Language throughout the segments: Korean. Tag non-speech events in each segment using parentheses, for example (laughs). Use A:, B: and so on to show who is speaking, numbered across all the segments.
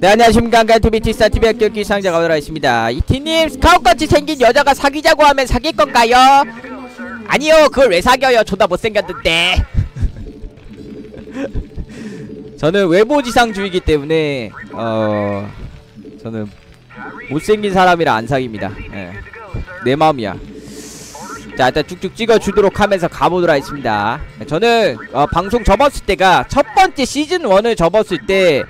A: 네 안녕하십니까. 안가TV 티스타TV 학교 기상자가 오늘 있습니다. 이티님 스카웃같이 생긴 여자가 사귀자고 하면 사귈 건가요? 아니요 그걸 왜 사겨요? 존나 못생겼는데. (laughs) 저는 외모지상주의이기 때문에 어 저는 못생긴 사람이라 안 사깁니다. 예. 내 마음이야. 자 일단 쭉쭉 찍어주도록 하면서 가보도록 하겠습니다. 저는 어, 방송 접었을 때가 첫 번째 시즌 1을 접었을 때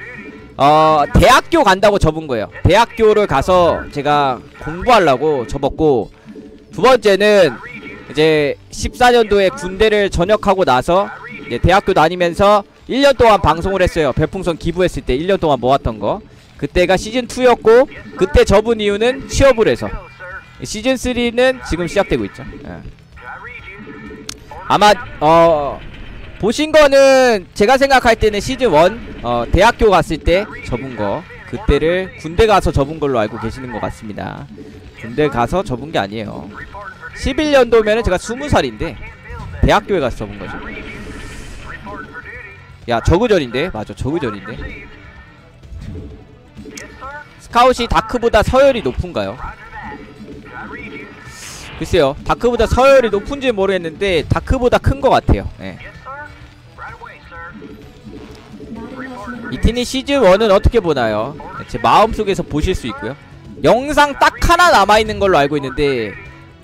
A: 어, 대학교 간다고 접은 거예요. 대학교를 가서 제가 공부하려고 접었고, 두 번째는 이제 14년도에 군대를 전역하고 나서 이제 대학교 다니면서 1년 동안 방송을 했어요. 별풍선 기부했을 때 1년 동안 모았던 거. 그때가 시즌2였고, 그때 접은 이유는 취업을 해서. 시즌3는 지금 시작되고 있죠. 예. 아마, 어, 보신 거는 제가 생각할 때는 시즌 1 어, 대학교 갔을 때 접은 거. 그때를 군대 가서 접은 걸로 알고 계시는 것 같습니다. 군대 가서 접은 게 아니에요. 11년도면은 제가 20살인데 대학교에 가서 접은 거죠. 야 저그전인데? 맞아 저그전인데. 스카웃이 다크보다 서열이 높은가요? 글쎄요 다크보다 서열이 높은지 모르겠는데 다크보다 큰 것 같아요. 예. 이티니 시즌1은 어떻게 보나요? 제 마음속에서 보실 수 있고요 영상 딱 하나 남아있는 걸로 알고 있는데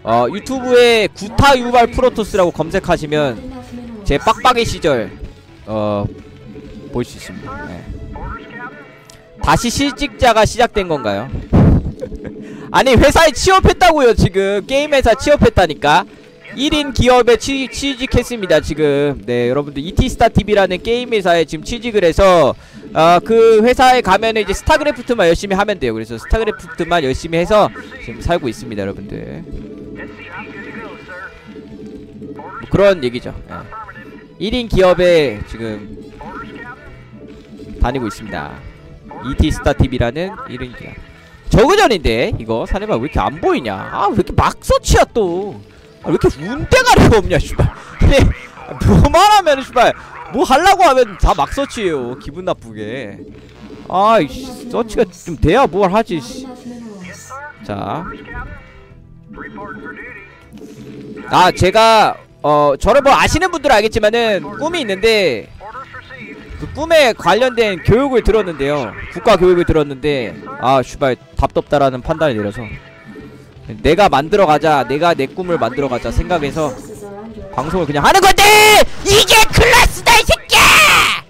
A: 어 유튜브에 구타 유발 프로토스라고 검색하시면 제 빡빡이 시절 어 볼 수 있습니다 네. 다시 실직자가 시작된 건가요? (laughs) 아니 회사에 취업했다고요 지금 게임 회사 취업했다니까 1인 기업에 취, 취직했습니다 지금. 네 여러분들 이티스타TV라는 게임 회사에 지금 취직을 해서 어, 그 회사에 가면은 이제 스타크래프트만 열심히 하면 돼요. 그래서 스타크래프트만 열심히 해서 지금 살고 있습니다 여러분들. 뭐 그런 얘기죠. 예. 1인 기업에 지금 다니고 있습니다. 이티스타TV라는 1인 기업. 저그전인데 이거 사내방 왜 이렇게 안 보이냐? 아 왜 이렇게 막 서치야 또 아, 왜 이렇게 운대가리가 없냐 씨발. 뭐만 하면 씨발. 뭐 하려고 하면 다 막 서치예요. 기분 나쁘게. 아이씨 서치가 좀 돼야 뭘 하지 씨. 자. 아 제가 어 저를 뭐 아시는 분들은 알겠지만은 꿈이 있는데 그 꿈에 관련된 교육을 들었는데요. 국가 교육을 들었는데 아 슈발 답답다라는 판단을 내려서 내가 만들어가자 내가 내 꿈을 만들어가자 생각해서 방송을 그냥 하는 건데! 이게 클래스다 이 새끼야!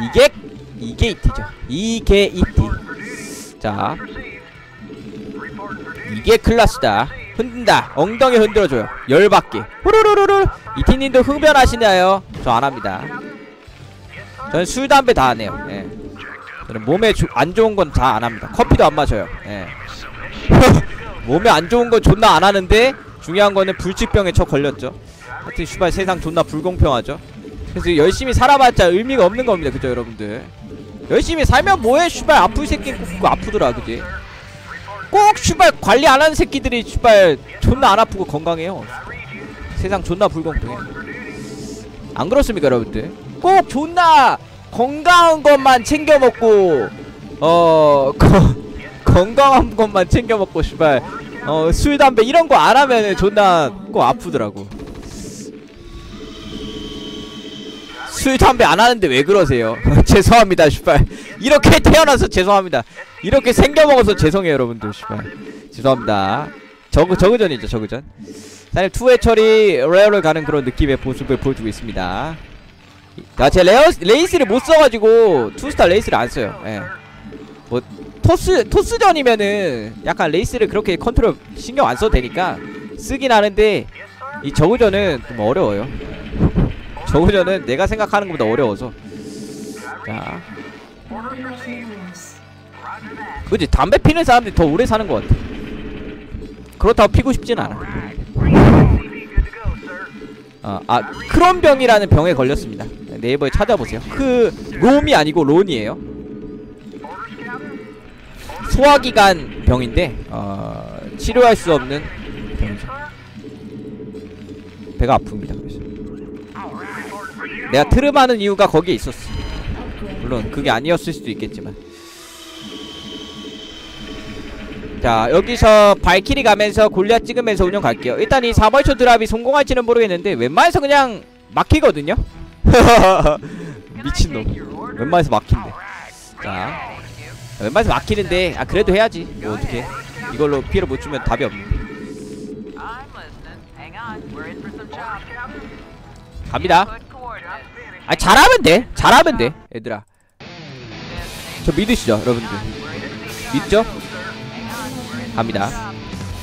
A: 이게 이게 이티죠. 이게 이티. 자. 이게 클래스다. 흔든다. 엉덩이 흔들어줘요. 열받게. 후루루루루 이티님도 흡연하시나요? 저 안합니다. 저는 술 담배 다 안해요. 예. 저는 몸에 조, 안 좋은 건 다 안합니다. 커피도 안 마셔요. 예. (laughs) 몸에 안 좋은 건 존나 안 하는데 중요한 거는 불치병에 쳐 걸렸죠. 하여튼 슈발 세상 존나 불공평하죠. 그래서 열심히 살아봤자 의미가 없는 겁니다. 그죠 여러분들. 열심히 살면 뭐해 슈발 아플 새끼 꼭 아프더라 그지. 꼭 슈발 관리 안 하는 새끼들이 슈발 존나 안 아프고 건강해요. 세상 존나 불공평해. 안 그렇습니까 여러분들? 꼭 존나 건강한 것만 챙겨 먹고 어 (laughs) 건강한 것만 챙겨 먹고 씨발 어술 담배 이런 거 안 하면은 존나 꼭 아프더라고. 술 담배 안 하는데 왜 그러세요? (laughs) 죄송합니다, 씨발. 이렇게 태어나서 죄송합니다. 이렇게 생겨 먹어서 죄송해요, 여러분들, 씨발. 죄송합니다. 저그 저그전이죠, 저그전. 사실 투회 처리 레어를 가는 그런 느낌의 모습을 보여주고 있습니다. 아, 제 레어 레이스를 못 써가지고 투스타 레이스를 안 써요. 예. 뭐 토스 토스전이면은 약간 레이스를 그렇게 컨트롤 신경 안 써도 되니까 쓰긴 하는데 이 저우전은 좀 어려워요. (laughs) 저우전은 내가 생각하는 것보다 어려워서 자 그지 담배 피는 사람들이 더 오래 사는 것 같아. 그렇다고 피고 싶진 않아. 어, 아 크론병이라는 병에 걸렸습니다. 네이버에 찾아보세요. 그 롬이 아니고 론이에요. 소화기관 병인데 어, 치료할 수 없는 병이죠. 배가 아픕니다. 그래서 내가 트름하는 이유가 거기에 있었어. 물론 그게 아니었을 수도 있겠지만 자 여기서 발키리 가면서 골리앗 찍으면서 운영 갈게요 일단 이 4벌초 드랍이 성공할지는 모르겠는데 웬만해서 그냥 막히거든요 (laughs) 미친놈 웬만해서 막힌대 자 웬만해서 막히는데 아 그래도 해야지. 뭐 어떻게. 이걸로 피해를 못 주면 답이 없네. 갑니다. 아 잘하면 돼. 잘하면 돼 얘들아. 저 믿으시죠 여러분들? 믿죠? 갑니다.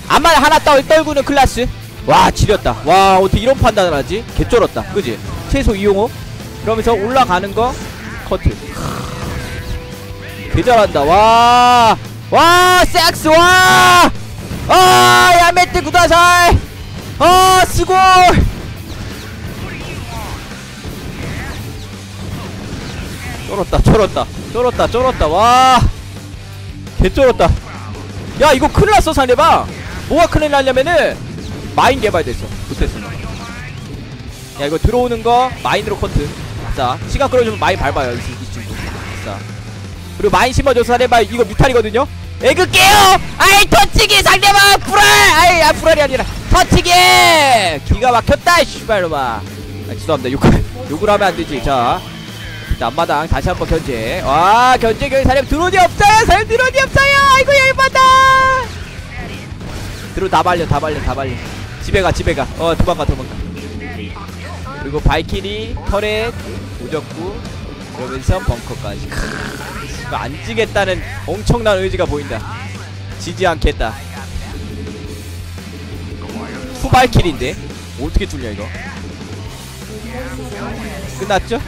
A: 암만 하나 떨, 떨구는 클라스. 와 지렸다. 와 어떻게 이런 판단을 하지? 개쩔었다. 그지? 최소 이용호? 그러면서 올라가는 거 커트 개잘한다. 와 와 섹스 와! 아, 야메트 구다살. 아, 스골. 쩔었다 쩔었다 쩔었다 쩔었다. 와 개쩔었다. 야 이거 큰일 났어 사내봐 뭐가 큰일 났냐면은 마인 개발됐어 못했어. 야 이거 들어오는 거 마인으로 커트. 자 시간 끌어주면 마인 밟아요 이, 친- 이 친구. 자 그리고 마인 심어줘서 사내봐 이거 뮤탈이거든요 에그 깨요 아이 터치기 상대방 불알 아이 아 불알이 아니라 터치기 기가 막혔다 씨발로마 아 죄송합니다 욕, (laughs) 욕을 하면 안되지 자 자, 앞마당 다시 한번 견제. 와, 견제 경기 사람 드론이 없어요. 사람 드론이 없어요. 아이고 열받아. 드론 다 발려, 다 발려, 다 발려. 집에 가, 집에 가. 어, 도망가, 도망가. 그리고 발키리, 터렛, 오적구, 그러면서 벙커까지. 안 지겠다는 엄청난 의지가 보인다. 지지 않겠다. 후발킬인데 어떻게 뚫냐 이거? 끝났죠?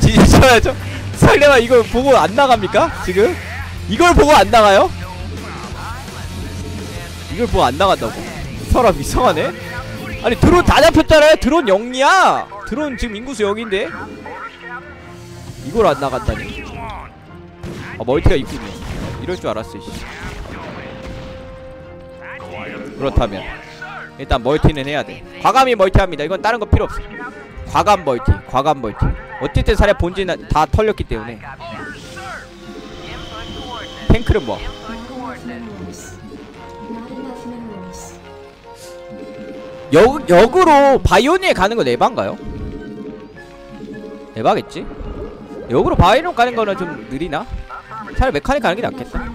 A: 지지쳐야죠. (laughs) 설레마 이걸 보고 안 나갑니까? 지금? 이걸 보고 안 나가요? 이걸 보고 안 나간다고? 사람 이상하네? 아니 드론 다 잡혔잖아요. 드론 0이야. 드론 지금 인구수 0인데 이걸 안 나간다니? 아 멀티가 있군요. 이럴 줄 알았어. 씨. 그렇다면 일단 멀티는 해야 돼. 과감히 멀티합니다. 이건 다른 거 필요 없어. 과감 멀티, 과감 멀티. 어쨌든 사례 본진은 다 털렸기 때문에. 탱크는 뭐. 역, 역으로 바이오니에 가는 건 에반가요? 에바겠지? 역으로 바이오니 가는 거는 좀 느리나? 차라리 메카닉 가는 게 낫겠다.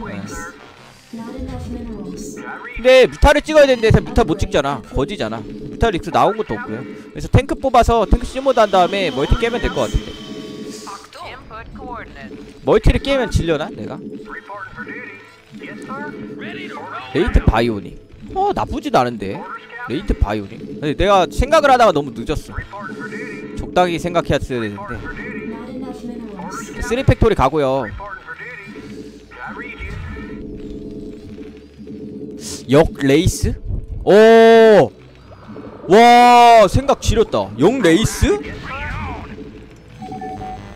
B: minerals.
A: 근데 뮤타를 찍어야 되는데 사 뮤타 못 찍잖아. 거지잖아. 뮤타 릭스 나온 것도 없고요. 그래서 탱크 뽑아서 탱크 시모드 한 다음에 멀티 깨면 될 것 같은데. 멀티를 깨면 질려나 내가? 레이트 바이오니 어 나쁘지도 않은데. 레이트 바이오니 근데 내가 생각을 하다가 너무 늦었어. 적당히 생각해야 되는데.
B: Not enough minerals.
A: 쓰리 팩토리 가고요 역 레이스? 오! 와 생각 지렸다 역 레이스?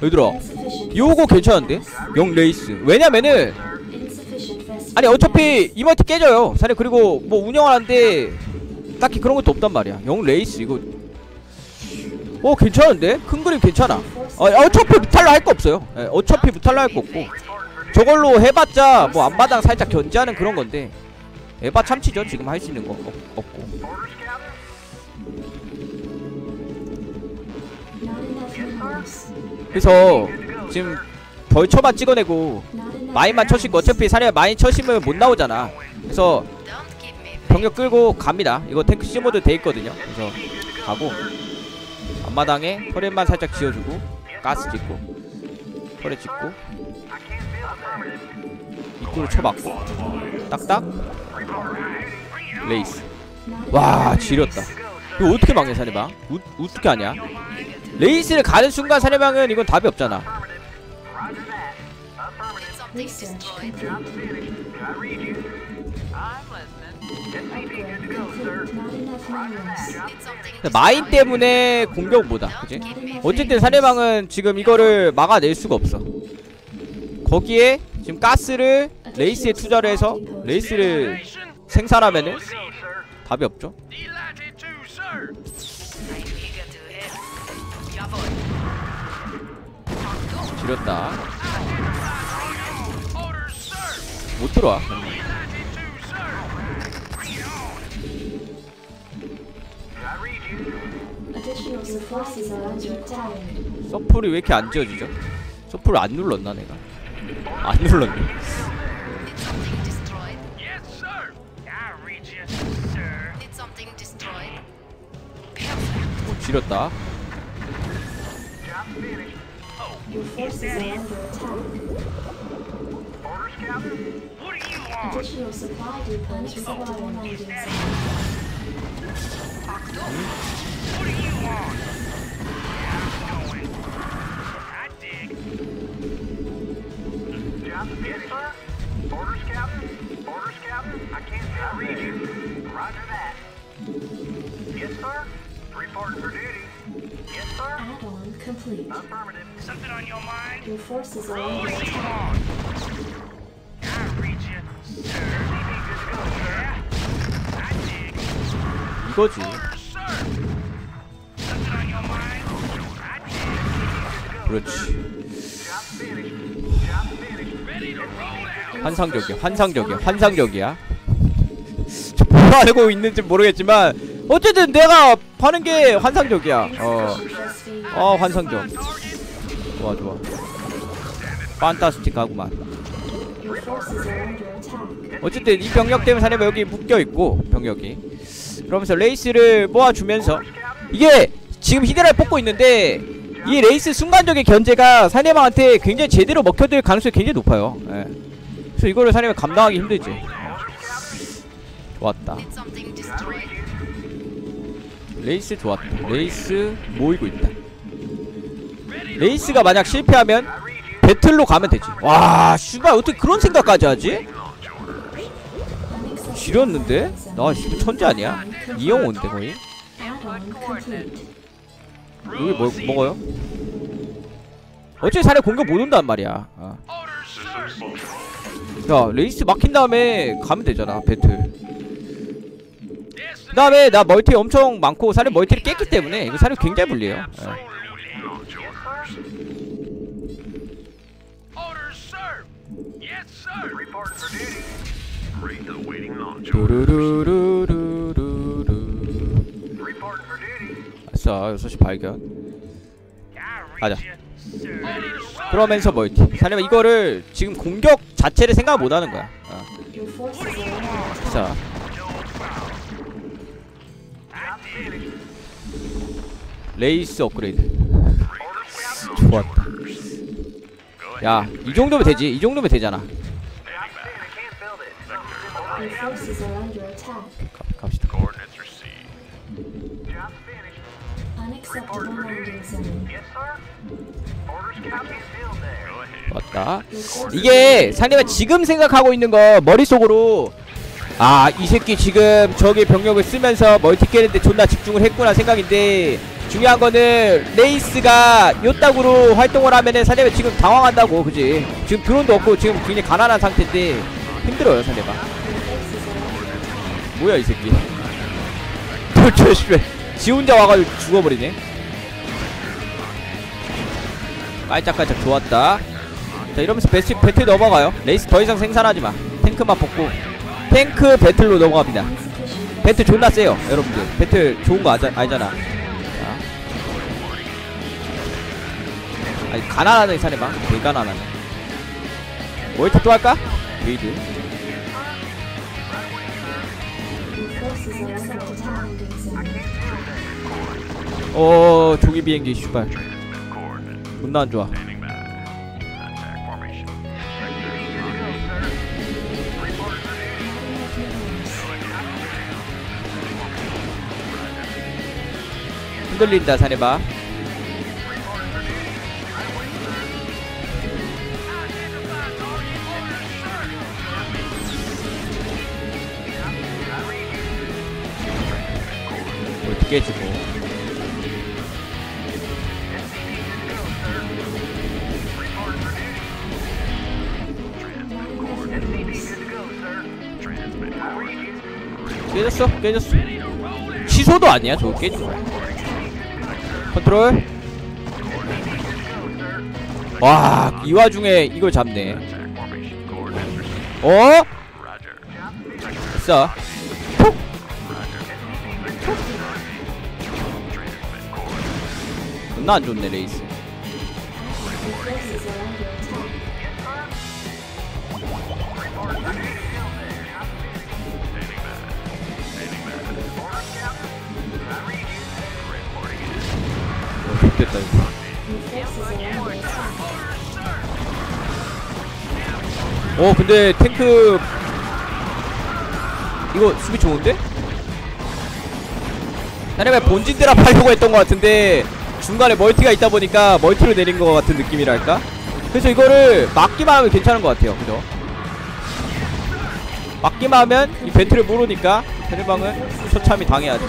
A: 얘들아. 요거 괜찮은데? 역 레이스 왜냐면은. 아니 어차피 이마트 깨져요 사실 그리고 뭐 운영을 하는데 딱히 그런 것도 없단 말이야 영 레이스 이거 어 괜찮은데? 큰 그림 괜찮아 어, 어차피 무탈로 할거 없어요 예, 어차피 무탈로 할거 없고 저걸로 해봤자 뭐 앞마당 살짝 견제하는 그런 건데 에바 참치죠? 지금 할 수 있는 거 없, 없고. 그래서 지금 벌처만 찍어내고 마인만 쳐시고 어차피 사례 마인 쳐시면 못 나오잖아. 그래서 병력 끌고 갑니다. 이거 탱크 시모드 돼 있거든요. 그래서 가고 앞마당에 터렛만 살짝 지어주고 가스 찍고 터렛 찍고 입구를 쳐맞고. 딱딱 레이스. 와 지렸다. 이거 어떻게 막냐 사내방? 우, 어떻게 하냐? 레이스를 가는 순간 사내방은 이건 답이 없잖아. 마인 때문에 공격 못하 그지? 어쨌든 사내방은 지금 이거를 막아낼 수가 없어. 거기에 지금 가스를 레이스에 투자를 해서 레이스를 생산하면은 답이 없죠? 지렸다. 못 들어와.
B: 음.
A: 서플이 왜 이렇게 안 지워지죠? 서플을 안 눌렀나 내가? 안 눌렀네.
C: Sir. Reporting for duty. Yes, sir.
B: Add-on complete.
C: Affirmative. Something on your mind?
B: Your forces are
C: do you
B: attack.
C: I read you, sir. Yeah? I dig.
A: 이거지
C: Orders, sir. On mind? I dig.
A: 그렇지
C: to roll out.
A: 환상적이야 환상적이야 환상적이야 뭐 알고 있는지 모르겠지만 어쨌든 내가 하는 게 환상적이야 어. 어 환상적 좋아 좋아 판타스틱하구만. 어쨌든 이 병력 때문에 사내가 여기 묶여있고 병력이 그러면서 레이스를 모아주면서 이게 지금 히드라를 뽑고 있는데 이 레이스 순간적인 견제가 사내방한테 굉장히 제대로 먹혀들 가능성이 굉장히 높아요 예. 그래서 이거를 사내가 감당하기 힘들지 좋았다
D: something destroyed?
A: 레이스 좋았다 레이스 모이고 있다 레이스가 만약 실패하면 배틀로 가면 되지 와 씨발 어떻게 그런 생각까지 하지? 지렸는데? 나 천재 아니야? 이영호인데 거의? 여기 뭐 먹어요? 어차피 사내 공격 못 온단 말이야
C: sir.
A: 야 레이스 막힌 다음에 가면 되잖아 배틀 다음에 나 멀티 엄청 많고 사내 멀티를 깼기 때문에 이거 사내 굉장히 불리해요 예.
C: Orders, sir. Yes, sir. Reporting for duty.
A: 두루루루루루루
C: Reporting for duty.
A: 아싸 6시 발견
C: I
A: 가자. 그러면서 멀티 사내가 이거를 지금 공격 자체를 생각 못하는 거야 어.
B: Attack.
A: 자 레이스 업그레이드 좋았다 야 이 정도면 되지 이 정도면 되잖아. 가, 갑시다
B: forces
A: 이게 상대가 지금 생각하고 있는 거 머릿속으로 아 이 새끼 지금 저기 병력을 쓰면서 멀티 깨는데 존나 집중을 했구나 생각인데 중요한 거는 레이스가 요따구로 활동을 하면은 상대가 지금 당황한다고 그지? 지금 드론도 없고 지금 굉장히 가난한 상태인데 힘들어요
B: attack.
A: 뭐야 이 새끼. 도대체 (laughs) 씨발. 지 혼자 와가지고 죽어버리네. 깔짝깔짝 좋았다. 자 이러면서 배트, 배틀 넘어가요. 레이스 더 이상 생산하지마. 탱크만 뽑고. 탱크 배틀로 넘어갑니다. 배틀 존나 세요 여러분들. 배틀 좋은 거 아자, 알잖아 아니 가난하네 사내방 되게 가난하네. 월트 또 할까?
B: zone.
A: 어 조기 비행기 슈발. 존나 안 좋아. 흔들린다 사내봐 해주고. 깨졌어? 깨졌어. 취소도 아니야 저거 깨진 컨트롤. 와 이 와중에 이걸 잡네. 어? 됐어 존나 안 좋네 레이스. 어, 좋겠다 이거. 어 근데 탱크 이거 수비 좋은데? 나는 본진 드랍 하려고 했던 것 같은데 중간에 멀티가 있다 보니까 멀티로 내린 것 같은 느낌이랄까? 그래서 이거를 막기만 하면 괜찮은 것 같아요 그죠? 막기만 하면 이 벤트를 모르니까 테레방은 처참히 당해야지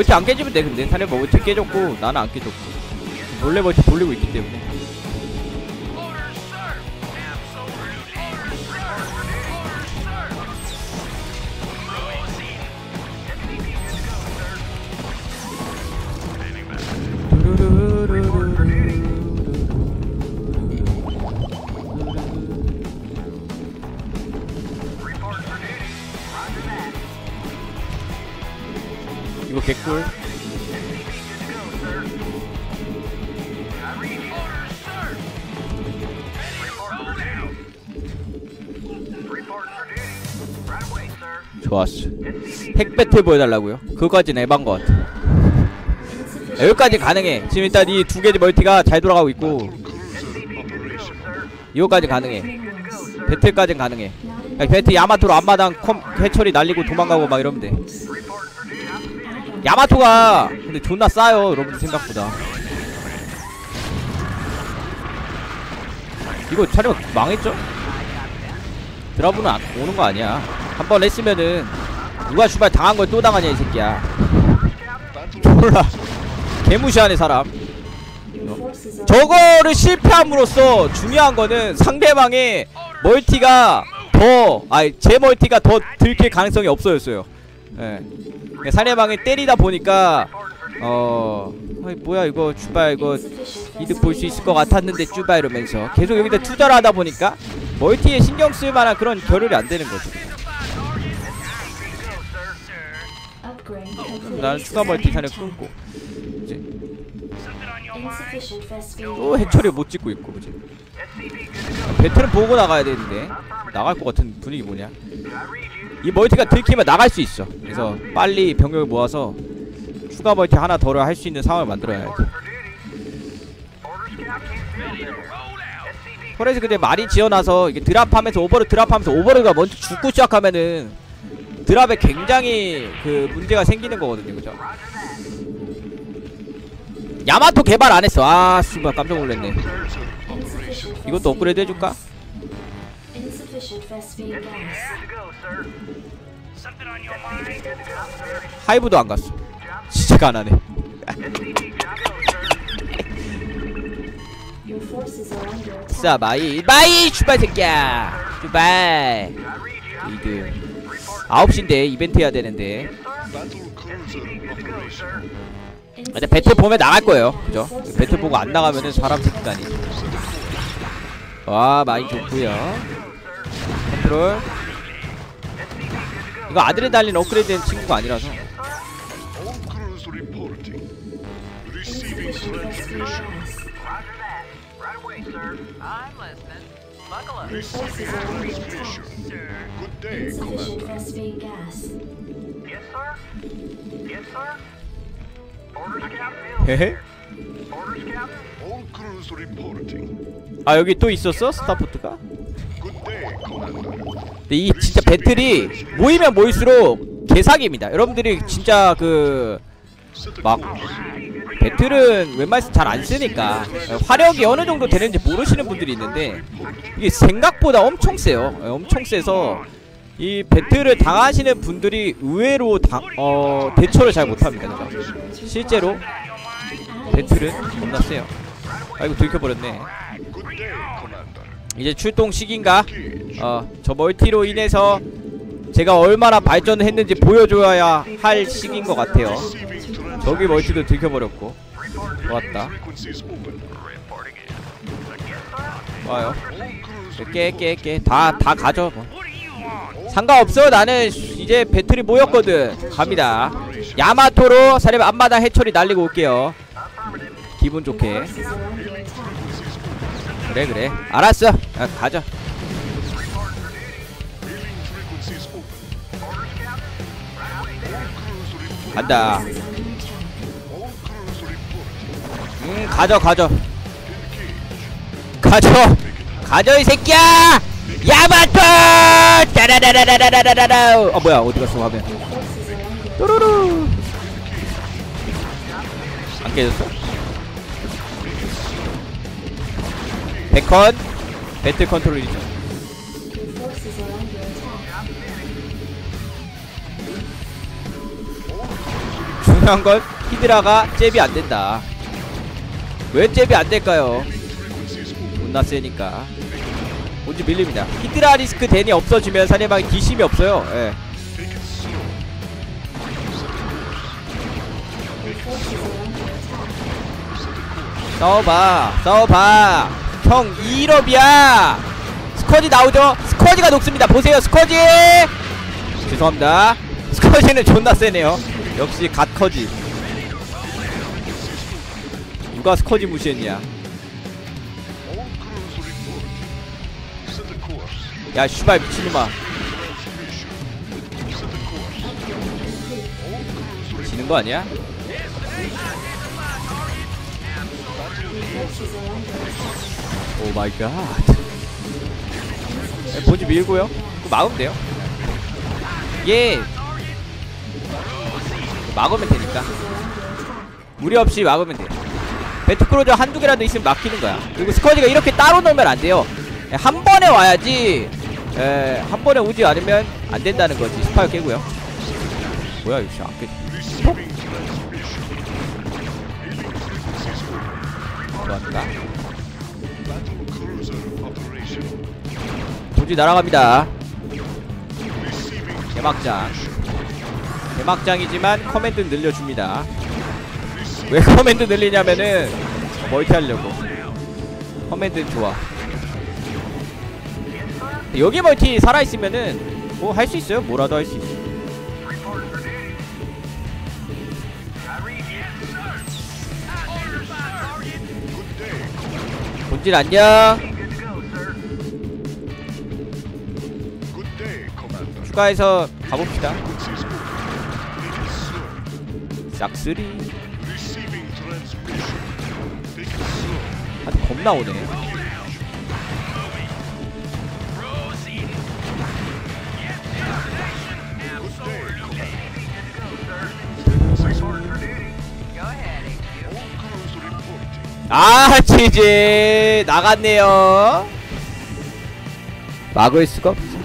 A: 멀티 안 깨지면 돼 근데. 타네 멀티 깨졌고 나는 안 깨졌고. 몰래 멀티 돌리고 있기 때문에 개꿀. 좋았어. 핵 배틀 보여달라고요? 그거까지는 에반 것 여기까지 가능해. 지금 일단 이 두 개의 멀티가 잘 돌아가고 있고. 이거까지 가능해. 배틀까진 가능해. 야, 배틀 야마토로 앞마당 컴 해처리 날리고 도망가고 막 이러면 돼 야마토가 근데 존나 싸요 여러분들 생각보다 이거 촬영 망했죠? 드라브는 안, 오는 거 아니야 한 번 했으면은 누가 슈발 당한 걸 또 당하냐 이 새끼야 졸라 개무시하네 사람 저거를 실패함으로써 중요한 거는 상대방의 멀티가 더 아니 제 멀티가 더 들킬 가능성이 없어졌어요. 예. 그러니까 상대방이 때리다 보니까 어 아이 뭐야 이거 쭈바 이거 이득 볼 수 있을 것 같았는데 쭈바 이러면서 계속 여기다 투자를 하다 보니까 멀티에 신경 쓸 만한 그런 결혈이 안 되는 거죠. 나는 추가 멀티 사냥 끊고 이제 또 해처리 못 찍고 있고 그지. 배틀은 보고 나가야 되는데 나갈 것 같은 분위기 뭐냐? 이 멀티가 들키면 나갈 수 있어. 그래서 빨리 병력을 모아서 추가 멀티 하나 덜어 할수 있는 상황을 만들어야 돼. 그래서 근데 말이 지어놔서 이게 드랍하면서 오버를 드랍하면서 오버를 먼저 죽고 시작하면은 드랍에 굉장히 그 문제가 생기는 거거든요, 그죠? 야마토 개발 안 했어. 아, 씨발 깜짝 놀랐네. 이것도 업그레이드 해줄까? 하이브도 안 갔어. 진짜 가난해. 싸 마이 마이 슈발 새끼야. 슈발. 이드. 9시인데 이벤트 해야 되는데. 근데 배틀 보면 나갈 거예요. 그죠? 배틀 보고 안 나가면은 사람 새끼가 아니지. 와, 많이 좋고요. 컨트롤. 이거 아드레날린 업그레이드 된 친구가 아니라서. 헤헤. 아, 여기 또 있었어? 스타포트가? 근데 이 진짜 배틀이 모이면 모일수록 개사기입니다. 여러분들이 진짜 그 막. 배틀은 웬만해서 잘 안 쓰니까 화력이 어느 정도 되는지 모르시는 분들이 있는데 이게 생각보다 엄청 세요. 예, 엄청 세서 이 배틀을 당하시는 분들이 의외로 당, 어, 대처를 잘 못합니다. 그죠? 실제로 배틀은 겁나 세요 아이고 들켜버렸네. 이제 출동 시기인가? 어 저 멀티로 인해서 제가 얼마나 발전을 했는지 보여줘야 할 시기인 것 같아요. 저기 멀티도 들켜버렸고. 좋았다.
E: crews
A: 깨깨깨. 다 다 가져 뭐. 상관없어 나는 이제 배틀이 모였거든. 갑니다. 야마토로 사례 앞마당 해처리 날리고 올게요. 기분 좋게 그래 그래 알았어 아, 가자. 간다. 음 가져 가져. 가져 가져 이 새끼야 야마토 따라라라라라라라 어 뭐야 어디 갔어 화면 또루루 안 깨졌어? 베컨 배틀
B: under attack.
A: 중요한 건 히드라가 잽이 안 된다 왜 잽이 안 될까요? 존나 세니까 뭔지 밀립니다 히드라 리스크 댄이 없어지면 상대방이 뒷심이 없어요 예. 싸워봐 싸워봐 형 2일업이야. 스쿼지 나오죠? 스쿼지가 녹습니다. 보세요 스쿼지! 죄송합니다. 스쿼지는 존나 세네요. 역시 갓커지. 누가 스쿼지 무시했냐. 야 슈발 미친놈아. 지는 거 아니야? 오 마이 갓 본지 밀고요. 막으면 돼요. 이게 막으면 되니까. 무리 없이 막으면 돼요. 배트크로저 한두 개라도 있으면 막히는 거야. 그리고 스커지가 이렇게 따로 넣으면 안 돼요. 예, 한 번에 와야지. 에, 한 번에 오지 않으면 안 된다는 거지. 스파이어 깨고요. 뭐야 이거 안 깨.
E: Open.
A: 좋았다 본지 날아갑니다. 개막장. 개막장이지만 커맨드 늘려줍니다. 왜 커맨드 늘리냐면은 멀티 하려고. 커맨드 좋아. 여기 멀티 살아있으면은 뭐 할 수 있어요? 뭐라도 할 수 있어. 본질 안녕 추가해서 가봅시다. 싹쓸이. 하여튼 겁나 오네. 아 지지 나갔네요 막을 수가 없어